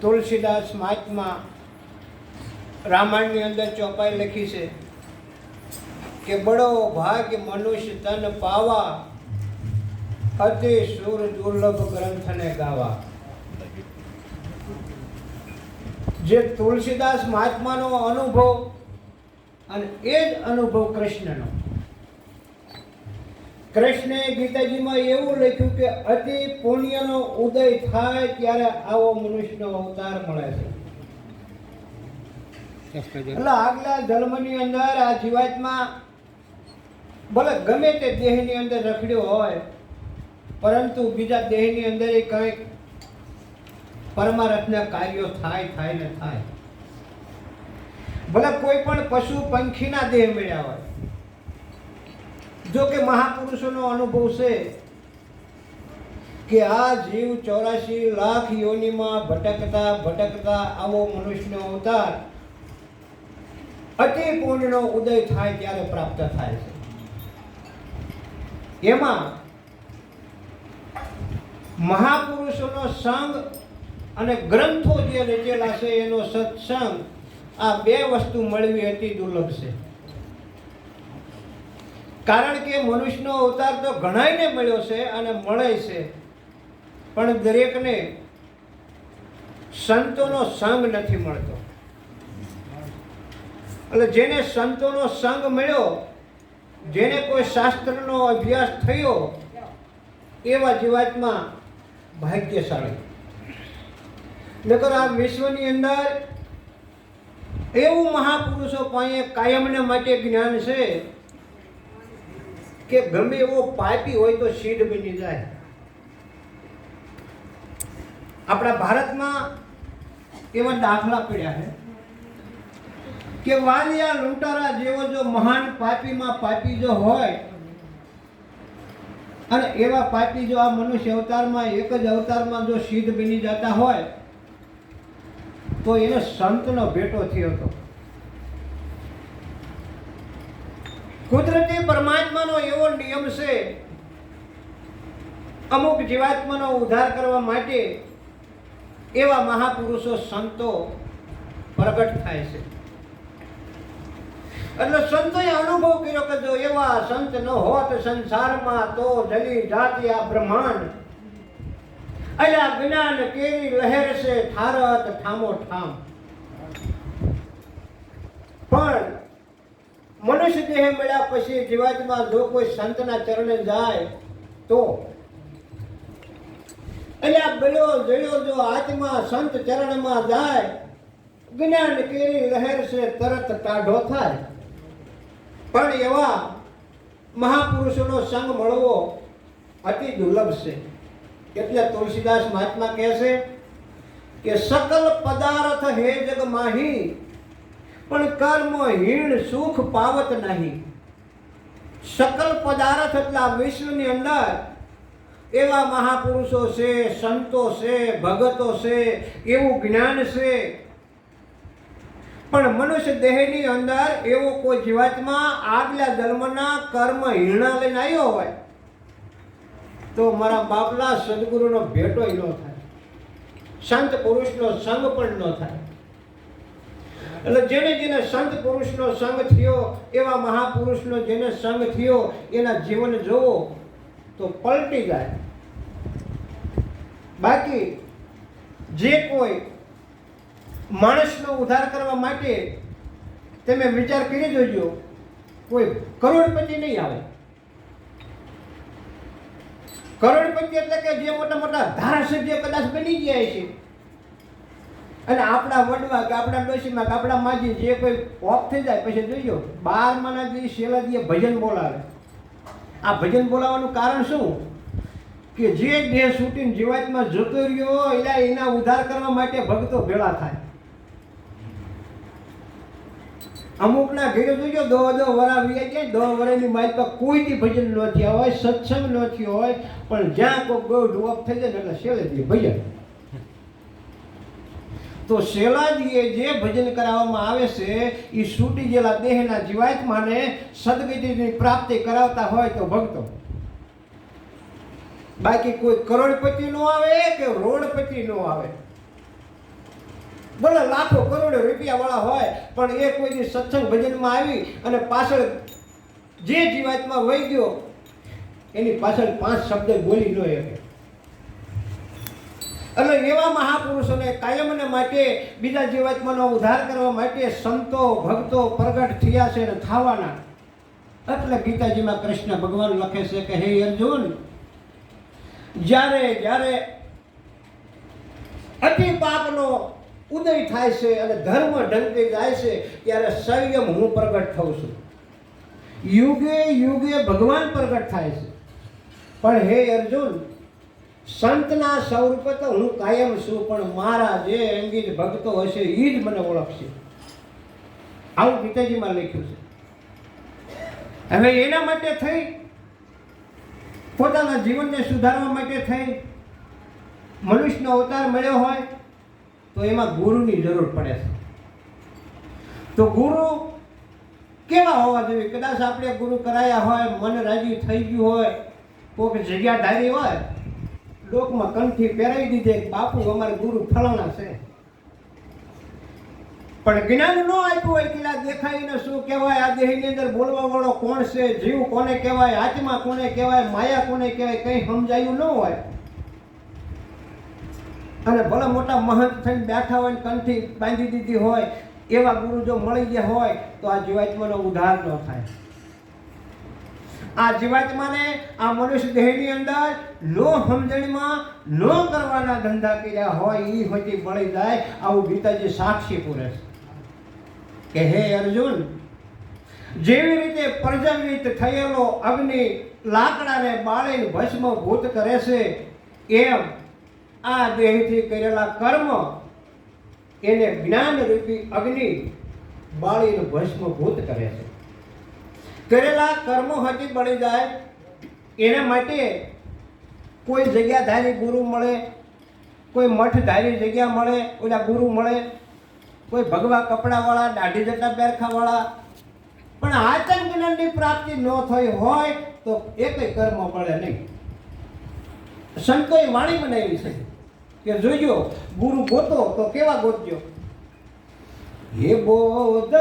તુલસીદાસ મહાત્મા રામાયણની અંદર ચોપાઈ લખી છે કે બડો ભાગ્ય મનુષ્ય તન પાવા, અતિ સુર દુર્લભ ગ્રંથને ગાવા. જે તુલસીદાસ મહાત્માનો અનુભવ અને એ જ અનુભવ કૃષ્ણનો. કૃષ્ણે ગીતાજીમાં એવું લખ્યું કે અતિ પુણ્યનો ઉદય થાય ત્યારે આવો મનુષ્યનો અવતાર મળે છે. એટલે આગલા જન્મની અંદર આ જીવાતમાં ભલે ગમે તે દેહની અંદર રખડ્યો હોય, પરંતુ બીજા દેહની અંદર એ કંઈક પરમારથના કાર્યો થાય થાય ને થાય. ભલે કોઈ પણ પશુ પંખીના દેહ મળ્યા હોય જો કે મહાપુરુષોનો અનુભવ છે કે આ જીવ ચોરાશી લાખ યોનિમાં ભટકતા ભટકતા આવો મનુષ્યનો અવતાર અતિ પૂર્ણનો ઉદય થાય ત્યારે પ્રાપ્ત થાય છે. એમાં મહાપુરુષોનો સંગ અને ગ્રંથો જે રચેલા છે એનો સત્સંગ આ બે વસ્તુ મળવી અતિ દુર્લભ છે. કારણ કે મનુષ્યનો અવતાર તો ઘણાયને મળ્યો છે અને મળે છે. પણ દરેકને સંતોનો સંગ નથી મળતો. એટલે જેને સંતોનો સંગ મળ્યો, જેને કોઈ શાસ્ત્રનો અભ્યાસ થયો, એવા જીવાતમાં ભાગ્યશાળી. નકર આ વિશ્વની અંદર એવું મહાપુરુષો પાસે કાયમને માટે જ્ઞાન છે કે ગમે એવો પાઇપી હોય તો સીધ બની જાય. આપણા ભારતમાં એવા દાખલા પડ્યા છે કે વાલિયા લૂંટારા જેવો જો મહાન પાપીમાં પાપી જો હોય અને એવા પાપી જો આ મનુષ્ય અવતારમાં એક જ અવતારમાં જો સિદ્ધ બની જતા હોય, તો એને સંતનો ભેટો થયો હતો. કુદરતી પરમાત્માનો એવો નિયમ છે, અમુક જીવાત્માનો ઉદ્ધાર કરવા માટે એવા મહાપુરુષો સંતો પ્રગટ થાય છે. એટલે સંતોએ અનુભવ કર્યો કે જો એવા સંત ન હોત સંસારમાં, તો જલી જાતિ આ બ્રહ્માંડ. અલ્યા જ્ઞાન કેરી લહેર છે ઠારત ઠામો ઠામ પણ મનુષ્ય દેહ મળ્યા પછી જીવાતમાં જો કોઈ સંતના ચરણે જાય તો? અલ્યા બળ્યો જળ્યો જો આત્મા સંત ચરણમાં જાય, જ્ઞાન કેરી લહેર છે તરત કાઢો થાય. પણ એવા મહાપુરુષોનો સંગ મળવો અતિ દુર્લભ છે. એટલે તુલસીદાસ મહાત્મા કહે છે કે સકલ પદાર્થ હે જગ માહી પણ કર્મ, હીણ, સુખ પાવત નહીં. સકલ પદાર્થ એટલા વિશ્વની અંદર એવા મહાપુરુષો છે, સંતો છે, ભગતો છે, એવું જ્ઞાન છે. પણ મનુષ્ય દેહની અંદર એવો કોઈ જીવાતમાં આગલા ધર્મના કર્મ હીણા લઈને આવ્યો હોય, તો મારા બાપલા સદગુરુનો ભેટો ન થાય. સંત પુરુષનો સંગ પણ ન થાય. એટલે જેને જેને સંત પુરુષનો સંગ થયો, એવા મહાપુરુષનો જેને સંગ થયો, એના જીવન જોવો તો પલટી જાય. બાકી જે કોઈ માણસનો ઉદ્ધાર કરવા માટે તમે વિચાર કરી જોજો, કોઈ કરોડપતિ નહીં આવે. કરોડપતિ એટલે કે જે મોટા મોટા ધારાસભ્ય કદાચ બની ગયા છે અને આપણા વડવા કે આપણા ડોશીમાં કે આપણા માજી જે કોઈ ઓફ થઈ જાય, પછી જોઈજો બારમાના જે શેલાજીએ ભજન બોલાવે. આ ભજન બોલાવવાનું કારણ શું? કે જે દેહ છૂટીને જીવાતમાં જતો રહ્યો, એના એના ઉદ્ધાર કરવા માટે ભક્તો ભેળા થાય. અમુકના ઘેરે જોઈજો દો દો વરા વીએ જાય દો વરાની માઇકમાં કોઈથી ભજન ન થયા હોય, સત્સંગ ન થયો હોય, પણ જ્યાં કોઈ ગૌ ઓફ થઈ જાય એટલે શેલેજી ભજન. તો શેલાજીએ જે ભજન કરાવવામાં આવે છે એ છૂટી ગયેલા દેહના જીવાત્માને સદગતિની પ્રાપ્તિ કરાવતા હોય તો ભક્તો. બાકી કોઈ કરોડપતિ નો આવે કે રોડપતિ નો આવે? ભલે લાખો કરોડો રૂપિયા વાળા હોય, પણ એ કોઈ સત્સંગ ભજનમાં આવી અને પાછળ જે જીવાતમાં વહી ગયો, એની પાછળ પાંચ શબ્દ બોલી ન શકે. એટલે એવા મહાપુરુષોને કાયમને માટે બીજા જીવાત્માનો ઉદ્ધાર કરવા માટે સંતો, ભક્તો પ્રગટ થયા છે અને થવાના. એટલે ગીતાજીમાં કૃષ્ણ ભગવાન લખે છે કે, હે અર્જુન, જ્યારે જ્યારે અતિ પાપનો ઉદય થાય છે અને ધર્મ ઢંકી જાય છે, ત્યારે સંયમ હું પ્રગટ થઉં છું. યુગે યુગે ભગવાન પ્રગટ થાય છે. પણ હે અર્જુન સંતના સ્વરૂપે તો હું કાયમ છું, પણ મારા જે અંગીજ ભક્તો હશે એ જ મને ઓળખશે. આવું ગીતાજીમાં લખ્યું છે. હવે એના માટે થઈ, પોતાના જીવનને સુધારવા માટે થઈ, મનુષ્યનો અવતાર મળ્યો હોય, તો એમાં ગુરુની જરૂર પડે છે. તો ગુરુ કેવા હોવા જોઈએ? કદાચ આપણે ગુરુ કરાયા હોય, મન રાજી થઈ ગયું હોય, કોઈક જગ્યા ધારી હોય લોકમાં કંઠી પહેરાવી દીધે બાપુ અમારે ગુરુ ફલાણા છે. પણ જ્ઞાન ન આપ્યું હોય કે આ દેખાઈને શું કહેવાય? આ દેહની અંદર બોલવા વાળો કોણ છે? જીવ કોને કહેવાય? આત્મા કોને કહેવાય? માયા કોને કહેવાય? કંઈ સમજાયું ન હોય. અને ભલે મોટા મહંત થઈને બેઠા હોય કંઠી બાંધી દીધી હોય, એવા ગુરુ જો મળી ગયા હોય, તો આ જીવાત્માનો ઉદ્ધાર ન થાય. આ જીવાત્માને આ મનુષ્ય દેહની અંદર નો સમજણમાં નો કરવાના ધંધા કર્યા હોય એ હોતી મળી જાય આવું ગીતાજી સાક્ષી પૂરે છે. કે હે અર્જુન, જેવી રીતે પ્રજ્વલિત થયેલો અગ્નિ લાકડાને બાળીને ભસ્મભૂત કરે છે, એમ આ દેહથી કરેલા કર્મ એને જ્ઞાન રૂપી અગ્નિ બાળીને ભસ્મભૂત કરે છે. કરેલા કર્મો હજી બળી જાય. એના માટે કોઈ જગ્યા ધારી ગુરુ મળે, કોઈ મઠ ધારી જગ્યા મળે, ઓલા ગુરુ મળે, કોઈ ભગવા કપડાવાળા, દાઢી જટા બેરખાવાળા પણ આચન જ્ઞાનની પ્રાપ્તિ ન થઈ હોય તો એક કર્મ પડે નહીં. સંતોએ વાણી બનાવી છે કે જોજો, ગુરુ ગોતો તો કેવા ગોતજો? હે બોધ